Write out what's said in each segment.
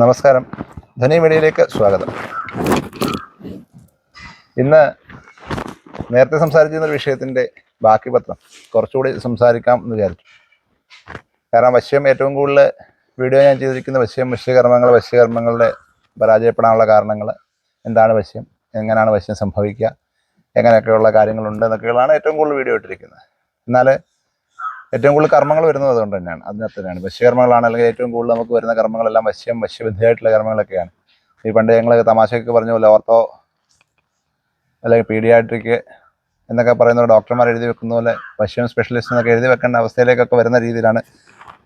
നമസ്കാരം. ധനി മീഡിയയിലേക്ക് സ്വാഗതം. ഇന്ന് നേരത്തെ സംസാരിച്ചിരുന്ന ഒരു വിഷയത്തിന്റെ ബാക്കി പത്രം കുറച്ചുകൂടി സംസാരിക്കാം എന്ന് വിചാരിച്ചു. കാരണം വശ്യം ഏറ്റവും കൂടുതൽ വീഡിയോ ഞാൻ ചെയ്തിരിക്കുന്ന വശ്യം വശ്യകർമ്മങ്ങൾ വശ്യകർമ്മങ്ങളുടെ പരാജയപ്പെടാനുള്ള കാരണങ്ങൾ എന്താണ് വശ്യം എങ്ങനെയാണ് വശ്യം സംഭവിക്കുക എങ്ങനെയൊക്കെയുള്ള കാര്യങ്ങളുണ്ട് എന്നൊക്കെയുള്ളതാണ് ഏറ്റവും കൂടുതൽ വീഡിയോ ഇട്ടിരിക്കുന്നത്. എന്നാൽ ഏറ്റവും കൂടുതൽ കർമ്മങ്ങൾ വരുന്നത് അതുകൊണ്ട് തന്നെയാണ്. അതിനകത്ത് തന്നെയാണ്. വശ്യകർമ്മങ്ങളാണ് അല്ലെങ്കിൽ ഏറ്റവും കൂടുതൽ നമുക്ക് വരുന്ന കർമ്മങ്ങളെല്ലാം വശ്യം വശ്യവിദ്യയായിട്ടുള്ള കർമ്മങ്ങളൊക്കെയാണ്. ഈ പണ്ട് ഞങ്ങൾ തമാശയ്ക്ക് പറഞ്ഞ പോലെ ഓർത്തോ അല്ലെങ്കിൽ പീഡിയാട്രിക്ക് എന്നൊക്കെ പറയുന്ന ഡോക്ടർമാർ എഴുതി വെക്കുന്ന പോലെ വശ്യം സ്പെഷ്യലിസ്റ്റ് എന്നൊക്കെ എഴുതി വെക്കേണ്ട അവസ്ഥയിലേക്കൊക്കെ വരുന്ന രീതിയിലാണ്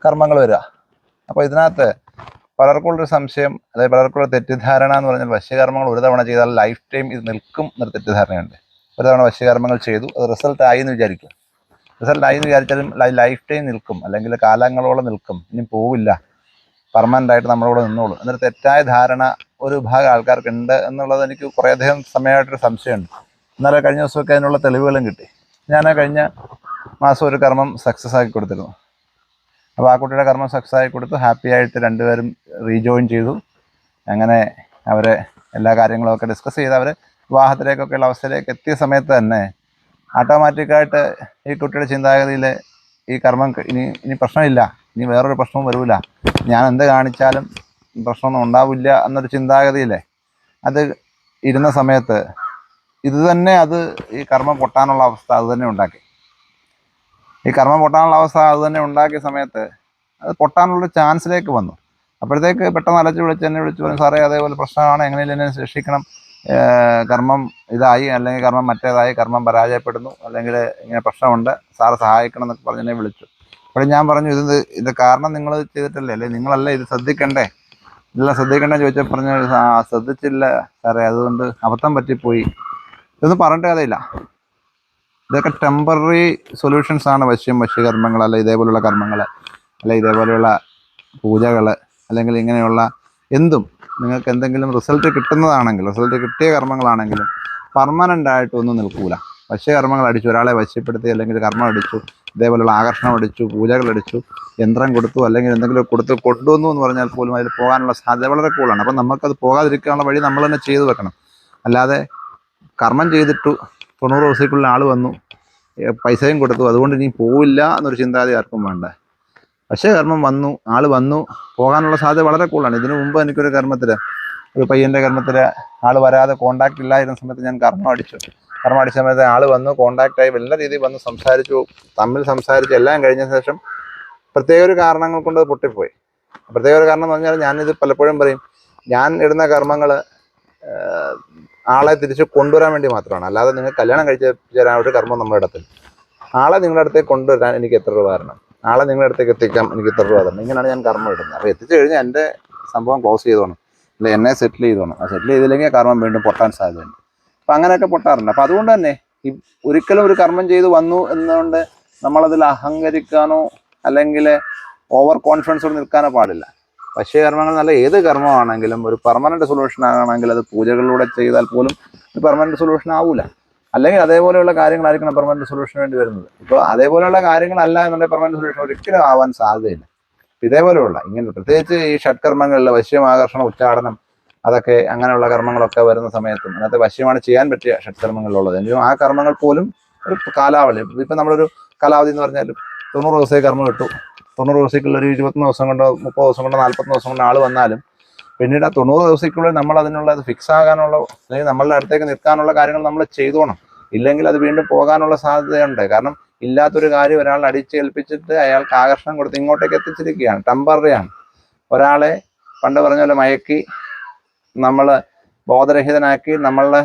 കർമ്മങ്ങൾ വരിക. അപ്പോൾ ഇതിനകത്ത് പലർക്കുള്ളൊരു സംശയം അതായത് പലർക്കുള്ള തെറ്റിദ്ധാരണ എന്ന് പറഞ്ഞാൽ വശ്യകർമ്മങ്ങൾ ഒരു തവണ ചെയ്താൽ ലൈഫ് ടൈം ഇത് നിൽക്കും എന്നൊരു തെറ്റിദ്ധാരണയുണ്ട്. ഒരു തവണ വശ്യകർമ്മങ്ങൾ ചെയ്തു അത് റിസൾട്ട് ആയി എന്ന് വിചാരിക്കും റിസൾട്ട് ആയി എന്ന് വിചാരിച്ചാലും ലൈഫ് ടൈം നിൽക്കും. അല്ലെങ്കിൽ കാലങ്ങളോളം നിൽക്കും. ഇനി പോവില്ല. പെർമനന്റ് ആയിട്ട് നമ്മളോട് നിന്നോളൂ. എന്നൊരു തെറ്റായ ധാരണ ഒരു വിഭാഗം ആൾക്കാർക്ക് ഉണ്ട് എന്നുള്ളത് എനിക്ക് കുറേയധികം സമയമായിട്ടൊരു സംശയമുണ്ട്. എന്നാലും കഴിഞ്ഞ ദിവസമൊക്കെ അതിനുള്ള തെളിവുകളും കിട്ടി. ഞാൻ കഴിഞ്ഞ മാസം ഒരു കർമ്മം സക്സസ് ആക്കി കൊടുത്തിരുന്നു. അപ്പോൾ ആ കുട്ടിയുടെ കർമ്മം സക്സസ് ആക്കി കൊടുത്തു ഹാപ്പി ആയിട്ട് രണ്ടുപേരും റീജോയിൻ ചെയ്തു. അങ്ങനെ അവരെ എല്ലാ കാര്യങ്ങളൊക്കെ ഡിസ്കസ് ചെയ്ത് അവർ വിവാഹത്തിലേക്കൊക്കെയുള്ള അവസ്ഥയിലേക്ക് എത്തിയ സമയത്ത് തന്നെ ഓട്ടോമാറ്റിക്കായിട്ട് ഈ കുട്ടിയുടെ ചിന്താഗതിയിൽ ഈ കർമ്മം ഇനി ഇനി പ്രശ്നമില്ല. ഇനി വേറൊരു പ്രശ്നവും വരില്ല ഞാൻ എന്ത് കാണിച്ചാലും പ്രശ്നമൊന്നും ഉണ്ടാവില്ല എന്നൊരു ചിന്താഗതിയില്ലേ? അത് ഇരുന്ന സമയത്ത് ഇതുതന്നെ അത് ഈ കർമ്മം പൊട്ടാനുള്ള അവസ്ഥ അത് തന്നെ ഉണ്ടാക്കി. ഈ കർമ്മം പൊട്ടാനുള്ള അവസ്ഥ അത് തന്നെ ഉണ്ടാക്കിയ സമയത്ത് അത് പൊട്ടാനുള്ള ചാൻസിലേക്ക് വന്നു. അപ്പോഴത്തേക്ക് പെട്ടെന്ന് അലച്ച് വിളിച്ച് എന്നെ വിളിച്ച് പറഞ്ഞു സാറേ അതേപോലെ പ്രശ്നമാണ്. എങ്ങനെയും എന്നെ രക്ഷിക്കണം ഏഹ് കർമ്മം ഇതായി അല്ലെങ്കിൽ കർമ്മം മറ്റേതായി കർമ്മം പരാജയപ്പെടുന്നു അല്ലെങ്കിൽ ഇങ്ങനെ പ്രശ്നമുണ്ട് സാറ് സഹായിക്കണം എന്നൊക്കെ പറഞ്ഞ് എന്നെ വിളിച്ചു. അപ്പോൾ ഞാൻ പറഞ്ഞു ഇത് ഇത് കാരണം നിങ്ങൾ ചെയ്തിട്ടല്ലേ? അല്ലേ നിങ്ങളല്ലേ ഇത് ശ്രദ്ധിക്കണ്ടേ? ഇതെല്ലാം ശ്രദ്ധിക്കണ്ടേ ചോദിച്ചാൽ പറഞ്ഞു "ആ, ശ്രദ്ധിച്ചില്ല സാറേ അതുകൊണ്ട് അബദ്ധം പറ്റിപ്പോയി. ഇതൊന്നും പറഞ്ഞിട്ട് കഥയില്ല ഇതൊക്കെ ടെമ്പററി സൊല്യൂഷൻസ് ആണ് വശ്യം വശ്യകർമ്മങ്ങൾ അല്ലെ ഇതേപോലുള്ള കർമ്മങ്ങൾ അല്ലെ ഇതേപോലെയുള്ള പൂജകൾ അല്ലെങ്കിൽ ഇങ്ങനെയുള്ള എന്തും നിങ്ങൾക്ക് എന്തെങ്കിലും റിസൾട്ട് കിട്ടുന്നതാണെങ്കിൽ റിസൾട്ട് കിട്ടിയ കർമ്മങ്ങളാണെങ്കിലും പെർമനന്റ് ആയിട്ടൊന്നും നിൽക്കൂല. വശ്യകർമ്മങ്ങൾ അടിച്ചു ഒരാളെ വശ്യപ്പെടുത്തി അല്ലെങ്കിൽ കർമ്മം അടിച്ചു ഇതേപോലെയുള്ള ആകർഷണം അടിച്ചു പൂജകൾ അടിച്ചു യന്ത്രം കൊടുത്തു അല്ലെങ്കിൽ എന്തെങ്കിലും കൊടുത്ത് കൊണ്ടുവന്നു എന്ന് പറഞ്ഞാൽ പോലും അതിൽ പോകാനുള്ള സാധ്യത വളരെ കൂടുതലാണ്. അപ്പം നമുക്കത് പോകാതിരിക്കാനുള്ള വഴി നമ്മൾ തന്നെ ചെയ്തു വെക്കണം. അല്ലാതെ കർമ്മം ചെയ്തിട്ടു തൊണ്ണൂറ് ദിവസത്തേക്കുള്ള ആൾ വന്നു പൈസയും കൊടുത്തു അതുകൊണ്ട് ഇനി പോവില്ല എന്നൊരു ചിന്താഗതി ആർക്കും വേണ്ട. പക്ഷേ കർമ്മം വന്നു ആൾ വന്നു. പോകാനുള്ള സാധ്യത വളരെ കൂടുതലാണ്. ഇതിനു മുമ്പ് എനിക്കൊരു കർമ്മത്തിൽ ഒരു പയ്യന്റെ കർമ്മത്തിൽ ആൾ വരാതെ കോണ്ടാക്ട് ഇല്ലായിരുന്ന സമയത്ത് ഞാൻ കർമ്മം അടിച്ചു. കർമ്മം അടിച്ച സമയത്ത് ആൾ വന്നു കോണ്ടാക്ട് ആയി എല്ലാ രീതിയിൽ വന്ന് സംസാരിച്ചു തമ്മിൽ സംസാരിച്ച് എല്ലാം കഴിഞ്ഞ ശേഷം പ്രത്യേക ഒരു കാരണങ്ങൾ കൊണ്ട് അത് പൊട്ടിപ്പോയി. പ്രത്യേക ഒരു കാരണം എന്ന് പറഞ്ഞാൽ ഞാനിത് പലപ്പോഴും പറയും ഞാൻ ഇടുന്ന കർമ്മങ്ങൾ ആളെ തിരിച്ച് കൊണ്ടുവരാൻ വേണ്ടി മാത്രമാണ്. അല്ലാതെ നിങ്ങൾ കല്യാണം കഴിച്ച് തരാൻ ഒരു കർമ്മം നമ്മുടെ ഇടത്തിൽ ആളെ നിങ്ങളുടെ അടുത്തേക്ക് കൊണ്ടുവരാൻ എനിക്ക് എത്ര രൂപ ആളെ നിങ്ങളുടെ അടുത്തേക്ക് എത്തിക്കാം. എനിക്ക് ഇത്ര രൂപ തന്നെ ഇങ്ങനെയാണ് ഞാൻ കർമ്മം ഇടുന്നത്. അപ്പോൾ എത്തിച്ചു കഴിഞ്ഞാൽ എന്റെ സംഭവം ക്ലോസ് ചെയ്തോണം. അല്ലെങ്കിൽ എന്നെ സെറ്റിൽ ചെയ്തോണം. ആ സെറ്റിൽ ചെയ്തില്ലെങ്കിൽ കർമ്മം വീണ്ടും പൊട്ടാൻ സാധ്യതയുണ്ട്. അപ്പം അങ്ങനെയൊക്കെ പൊട്ടാറുണ്ട്. അപ്പം അതുകൊണ്ട് തന്നെ ഈ ഒരിക്കലും ഒരു കർമ്മം ചെയ്ത് വന്നു എന്നുകൊണ്ട് നമ്മളതിൽ അഹങ്കരിക്കാനോ അല്ലെങ്കിൽ ഓവർ കോൺഫിഡൻസോട് നിൽക്കാനോ പാടില്ല. പക്ഷേ കർമ്മങ്ങൾ നല്ല ഏത് കർമ്മമാണെങ്കിലും ഒരു പെർമനന്റ് സൊല്യൂഷൻ ആണെങ്കിൽ അത് പൂജകളിലൂടെ ചെയ്താൽ പോലും ഒരു പെർമനന്റ് സൊല്യൂഷൻ ആവൂല. അല്ലെങ്കിൽ അതേപോലെയുള്ള കാര്യങ്ങളായിരിക്കണം പെർമനന്റ് സൊല്യൂഷൻ വേണ്ടി വരുന്നത്. ഇപ്പോൾ അതേപോലെയുള്ള കാര്യങ്ങളല്ല എന്നുള്ള പെർമനന്റ് സൊല്യൂഷൻ ഒരിക്കലും ആവാൻ സാധ്യതയില്ല. ഇതേപോലെയുള്ള ഇങ്ങനെ പ്രത്യേകിച്ച് ഈ ഷഡ്കർമ്മങ്ങളിൽ വശ്യമാകർഷണ ഉച്ചാടനം അതൊക്കെ അങ്ങനെയുള്ള കർമ്മങ്ങളൊക്കെ വരുന്ന സമയത്തും അതിനകത്ത് വശ്യമാണ് ചെയ്യാൻ പറ്റിയ ഷഡ്കർമ്മങ്ങളിലുള്ളത്. എങ്കിലും ആ കർമ്മങ്ങൾ പോലും ഒരു കാലാവധി. ഇപ്പം നമ്മളൊരു കാലാവധി എന്ന് പറഞ്ഞാൽ തൊണ്ണൂറ് ദിവസത്തെ കർമ്മം കിട്ടു. തൊണ്ണൂറ് ദിവസത്തേക്കുള്ള ഒരു ഇരുപത്തൊന്ന് ദിവസം കൊണ്ടോ മുപ്പത് ദിവസം കൊണ്ടോ നാൽപ്പത്തൊന്ന് ദിവസം കൊണ്ടോ ആൾ വന്നാലും പിന്നീട് ആ തൊണ്ണൂറ് ദിവസത്തേക്കുള്ളിൽ നമ്മൾ അതിനുള്ള അത് ഫിക്സ് ആകാനുള്ള അല്ലെങ്കിൽ നമ്മളുടെ അടുത്തേക്ക് നിൽക്കാനുള്ള കാര്യങ്ങൾ നമ്മൾ ചെയ്തോണം. ഇല്ലെങ്കിൽ അത് വീണ്ടും പോകാനുള്ള സാധ്യതയുണ്ട്. കാരണം ഇല്ലാത്തൊരു കാര്യം ഒരാൾ അടിച്ചേൽപ്പിച്ചിട്ട് അയാൾക്ക് ആകർഷണം കൊടുത്ത് ഇങ്ങോട്ടേക്ക് എത്തിച്ചിരിക്കുകയാണ്. ടെമ്പററിയാണ്. ഒരാളെ പണ്ട് പറഞ്ഞ പോലെ മയക്കി നമ്മൾ ബോധരഹിതനാക്കി നമ്മളുടെ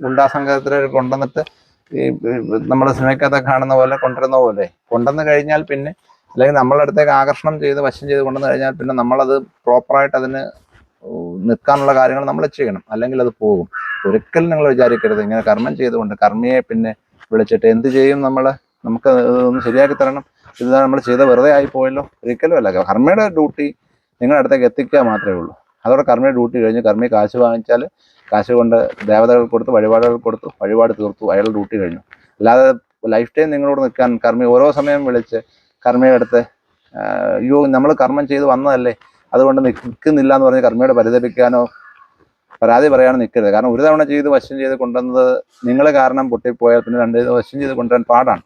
ഗുണ്ടാസംഘത്തിൽ കൊണ്ടുവന്നിട്ട് ഈ നമ്മുടെ സിനിമയ്ക്കകത്ത് കാണുന്ന പോലെ കൊണ്ടുവരുന്ന പോലെ. കൊണ്ടുവന്ന് കഴിഞ്ഞാൽ പിന്നെ അല്ലെങ്കിൽ നമ്മളുടെ അടുത്തേക്ക് ആകർഷണം ചെയ്ത് വശം ചെയ്ത് കൊണ്ടുവന്ന് കഴിഞ്ഞാൽ പിന്നെ നമ്മളത് പ്രോപ്പറായിട്ട് അതിന് നിൽക്കാനുള്ള കാര്യങ്ങൾ നമ്മൾ ചെയ്യണം. അല്ലെങ്കിൽ അത് പോകും. ഒരിക്കലും നിങ്ങൾ വിചാരിക്കരുത്. ഇങ്ങനെ കർമ്മം ചെയ്തുകൊണ്ട് കർമ്മിയെ പിന്നെ വിളിച്ചിട്ട് എന്ത് ചെയ്യും നമ്മൾ നമുക്ക് ഒന്ന് ശരിയാക്കി തരണം. ഇത് നമ്മൾ ചെയ്ത വെറുതെ ആയി പോയല്ലോ. ഒരിക്കലും അല്ല. കർമ്മയുടെ ഡ്യൂട്ടി നിങ്ങളുടെ അടുത്തേക്ക് എത്തിക്കുക മാത്രമേ ഉള്ളൂ. അതോടെ കർമ്മയുടെ ഡ്യൂട്ടി കഴിഞ്ഞ് കർമ്മി കാശ് വാങ്ങിച്ചാൽ കാശ് കൊണ്ട് ദേവതകൾ കൊടുത്ത് വഴിപാടുകൾ കൊടുത്തു വഴിപാട് തീർത്തു അയാളുടെ ഡ്യൂട്ടി കഴിഞ്ഞു. അല്ലാതെ ലൈഫ് ടൈം നിങ്ങളോട് നിൽക്കാൻ കർമ്മി ഓരോ സമയം വിളിച്ച് കർമ്മയുടെ അടുത്ത് അയ്യോ നമ്മൾ കർമ്മം ചെയ്ത് വന്നതല്ലേ? അതുകൊണ്ട് നിൽക്കുന്നില്ല എന്ന് പറഞ്ഞ് കർമ്മയോട് പരിതപിക്കാനോ പരാതി പറയാൻ നിൽക്കരുത്. കാരണം ഒരു തവണ ചെയ്ത് വശം ചെയ്ത് കൊണ്ടുവന്നത് നിങ്ങൾ കാരണം പൊട്ടിപ്പോയാൽ പിന്നെ രണ്ട് വശം ചെയ്ത് കൊണ്ടുവരാൻ പാടാണ്.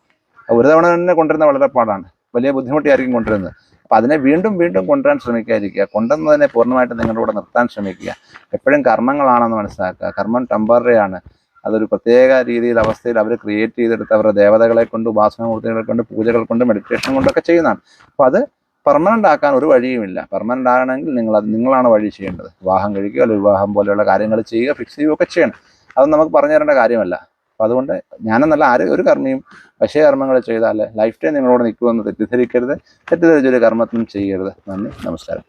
ഒരു തവണ തന്നെ കൊണ്ടുവരുന്നത് വളരെ പാടാണ്. വലിയ ബുദ്ധിമുട്ടിയായിരിക്കും കൊണ്ടുവരുന്നത്. അപ്പം അതിനെ വീണ്ടും വീണ്ടും കൊണ്ടുവരാൻ ശ്രമിക്കാതിരിക്കുക. കൊണ്ടുവന്നതിനെ പൂർണമായിട്ട് നിങ്ങളുടെ കൂടെ നിർത്താൻ ശ്രമിക്കുക. എപ്പോഴും കർമ്മങ്ങളാണെന്ന് മനസ്സിലാക്കുക. കർമ്മം ടെമ്പററി ആണ്. അതൊരു പ്രത്യേക രീതിയിൽ അവസ്ഥയിൽ അവർ ക്രിയേറ്റ് ചെയ്തെടുത്ത് അവരുടെ ദേവതകളെ കൊണ്ട് ഉപാസനമൂർത്തികളെ കൊണ്ട് പൂജകൾ കൊണ്ട് മെഡിറ്റേഷൻ കൊണ്ടൊക്കെ ചെയ്യുന്നതാണ്. അപ്പോൾ അത് പെർമനന്റ് ആക്കാൻ ഒരു വഴിയുമില്ല പെർമനന്റ് ആകണമെങ്കിൽ നിങ്ങൾ അത് നിങ്ങളാണ് വഴി ചെയ്യേണ്ടത്. വിവാഹം കഴിക്കുക അല്ലെങ്കിൽ വിവാഹം പോലെയുള്ള കാര്യങ്ങൾ ചെയ്യുക ഫിക്സ് ചെയ്യുകയൊക്കെ ചെയ്യണം. അത് നമുക്ക് പറഞ്ഞു തരേണ്ട കാര്യമല്ല. അപ്പോൾ അതുകൊണ്ട് ഞാനെന്നല്ല ആരും ഒരു കർമ്മിയും വശകർമ്മങ്ങൾ ചെയ്താൽ ലൈഫ് ടൈം നിങ്ങളോട് നിൽക്കുമെന്ന് തെറ്റിദ്ധരിക്കരുത്. തെറ്റിദ്ധരിച്ചൊരു കർമ്മത്തിനും ചെയ്യരുത്. നന്ദി. നമസ്കാരം.